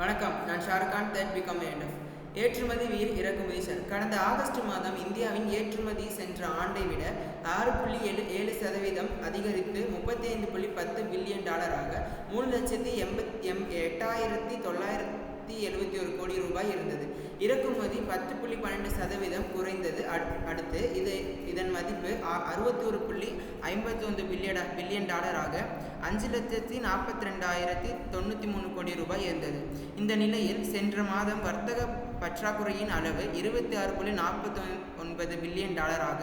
வணக்கம். நான் Shah Rukh Khan third become வேண்டும் ஏற்றுமதி வீர் இறக்குமதி சார் கடந்த ஆகஸ்ட் மாதம் இந்தியாவின் ஏற்றுமதி சென்ற ஆண்டை விட ஆறு புள்ளி ஏழு ஏழு சதவீதம் அதிகரித்து முப்பத்தி ஐந்து புள்ளி பத்து பில்லியன் டாலராக மூணு லட்சத்தி எண்பத்தி எம் எட்டாயிரத்தி தொள்ளாயிரத்தி எழுபத்தி ஒரு கோடி ரூபாய் இருந்தது. இறக்குமதி பத்து புள்ளி பன்னெண்டு சதவீதம் குறைந்தது. அடுத்து இது இதன் மதிப்பு அறுபத்தி ஒரு புள்ளி ஐம்பத்தி ஒன்று பில்லியன் பில்லியன் டாலராக அஞ்சு லட்சத்தி நாற்பத்தி ரெண்டாயிரத்தி தொண்ணூற்றி மூணு கோடி ரூபாய் இருந்தது. இந்த நிலையில் சென்ற மாதம் வர்த்தக பற்றாக்குறையின் அளவு இருபத்தி ஆறு புள்ளி நாற்பத்தி ஒன்பது பில்லியன் டாலராக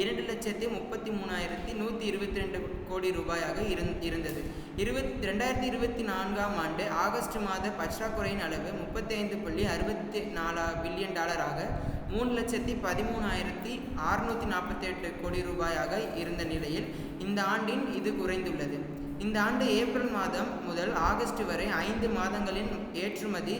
இரண்டு லட்சத்தி முப்பத்தி மூணாயிரத்தி நூற்றி இருபத்தி ரெண்டு கோடி ரூபாயாக இருந் இருந்தது. இருபத்தி ரெண்டாயிரத்தி இருபத்தி நான்காம் ஆண்டு ஆகஸ்ட் மாத பற்றாக்குறையின் அளவு முப்பத்தி ஐந்து புள்ளி அறுபத்தி நாலா பில்லியன் டாலராக மூணு லட்சத்தி பதிமூணாயிரத்தி அறுநூற்றி நாற்பத்தி எட்டு கோடி ரூபாயாக இருந்த நிலையில் இந்த ஆண்டின் இது குறைந்துள்ளது. இந்த ஆண்டு ஏப்ரல் மாதம் முதல் ஆகஸ்ட் வரை ஐந்து மாதங்களின் ஏற்றுமதி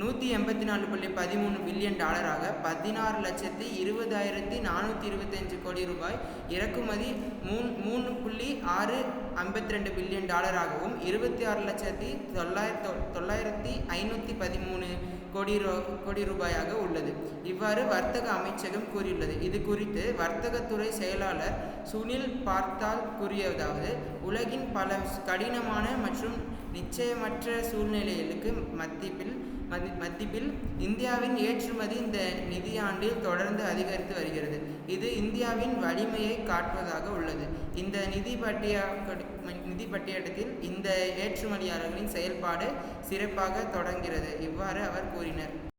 நூற்றி எண்பத்தி நாலு புள்ளி பதிமூணு பில்லியன் டாலராக பதினாறு லட்சத்தி இருபதாயிரத்தி நானூற்றி இருபத்தஞ்சு கோடி ரூபாய் இறக்குமதி மூணு மூணு புள்ளி ஆறு ஐம்பத்தி ரெண்டு பில்லியன் டாலராகவும் இருபத்தி ஆறு லட்சத்தி தொள்ளாயிரத்தி தொள்ளாயிரத்தி ஐநூற்றி பதிமூணு கோடி ரூ கோடி ரூபாயாக உள்ளது. இவ்வாறு வர்த்தக அமைச்சகம் கூறியுள்ளது. இது குறித்து வர்த்தகத்துறை செயலாளர் சுனில் பார்த்தால் கூறியதாவது உலகின் பல கடினமான மற்றும் நிச்சயமற்ற சூழ்நிலைகளுக்கு மத்திப்பில் மதி மதிப்பில் இந்தியாவின் ஏற்றுமதி இந்த நிதியாண்டில் தொடர்ந்து அதிகரித்து வருகிறது. இது இந்தியாவின் வலிமையை காட்டுவதாக உள்ளது. இந்த நிதி பட்டிய நிதி பட்டியலத்தில் இந்த ஏற்றுமதியாளர்களின் செயல்பாடு சிறப்பாக தொடர்கிறது. இவ்வாறு அவர் கூறினார்.